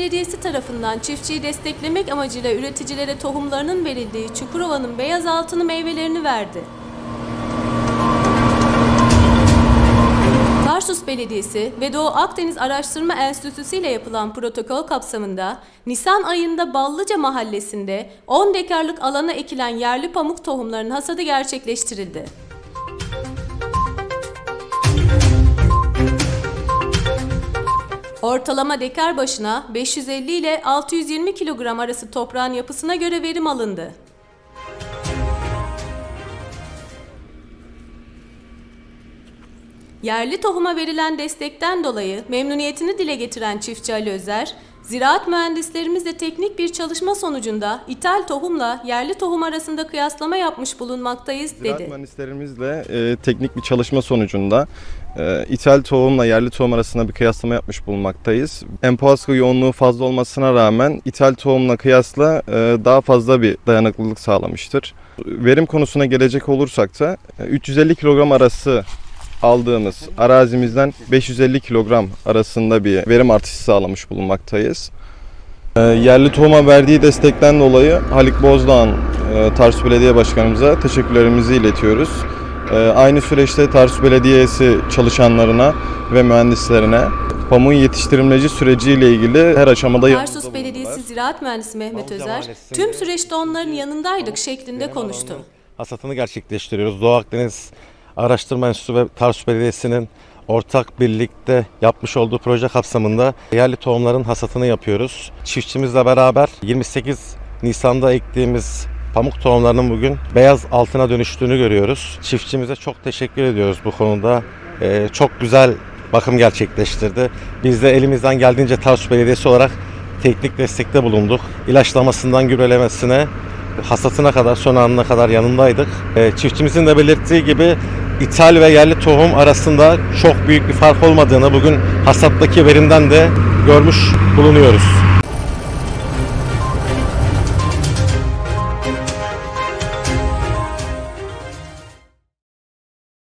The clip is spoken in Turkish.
Belediyesi tarafından çiftçiyi desteklemek amacıyla üreticilere tohumlarının verildiği Çukurova'nın beyaz altını meyvelerini verdi. Tarsus Belediyesi ve Doğu Akdeniz Araştırma Enstitüsü ile yapılan protokol kapsamında Nisan ayında Ballıca Mahallesi'nde 10 dekarlık alana ekilen yerli pamuk tohumlarının hasadı gerçekleştirildi. Ortalama dekar başına 550 ile 620 kilogram arası toprağın yapısına göre verim alındı. Yerli tohuma verilen destekten dolayı memnuniyetini dile getiren çiftçi Ali Özer, ziraat mühendislerimizle teknik bir çalışma sonucunda ithal tohumla yerli tohum arasında kıyaslama yapmış bulunmaktayız Ziraat dedi. mühendislerimizle e, teknik bir çalışma sonucunda e, ithal tohumla yerli tohum arasında bir kıyaslama yapmış bulunmaktayız. Empoaskı yoğunluğu fazla olmasına rağmen ithal tohumla kıyasla e, daha fazla bir dayanıklılık sağlamıştır. Verim konusuna gelecek olursak da e, 350 kilogram arası aldığımız arazimizden 550 kilogram arasında bir verim artışı sağlamış bulunmaktayız. E, Yerli tohuma verdiği destekten dolayı Halik Bozdağ'ın e, Tarsus Belediye Başkanımıza teşekkürlerimizi iletiyoruz. E, Aynı süreçte Tarsus Belediyesi çalışanlarına ve mühendislerine pamuğun yetiştirilmeci süreciyle ilgili her aşamada Tarsus. Belediyesi Ziraat Mühendisi Mehmet Özer, tüm süreçte onların yanındaydık şeklinde konuştu. Hasatını gerçekleştiriyoruz. Doğu Akdeniz Araştırma Enstitüsü ve Tarsus Belediyesi'nin ortak birlikte yapmış olduğu proje kapsamında yerli tohumların hasatını yapıyoruz. Çiftçimizle beraber 28 Nisan'da ektiğimiz pamuk tohumlarının bugün beyaz altına dönüştüğünü görüyoruz. Çiftçimize çok teşekkür ediyoruz bu konuda. Ee, çok güzel bakım gerçekleştirdi. Biz de elimizden geldiğince Tarsus Belediyesi olarak teknik destekte bulunduk. İlaçlamasından gübrelemesine, hasatına kadar, son anına kadar yanındaydık. Ee, çiftçimizin de belirttiği gibi ithal ve yerli tohum arasında çok büyük bir fark olmadığını bugün hasattaki verimden de görmüş bulunuyoruz.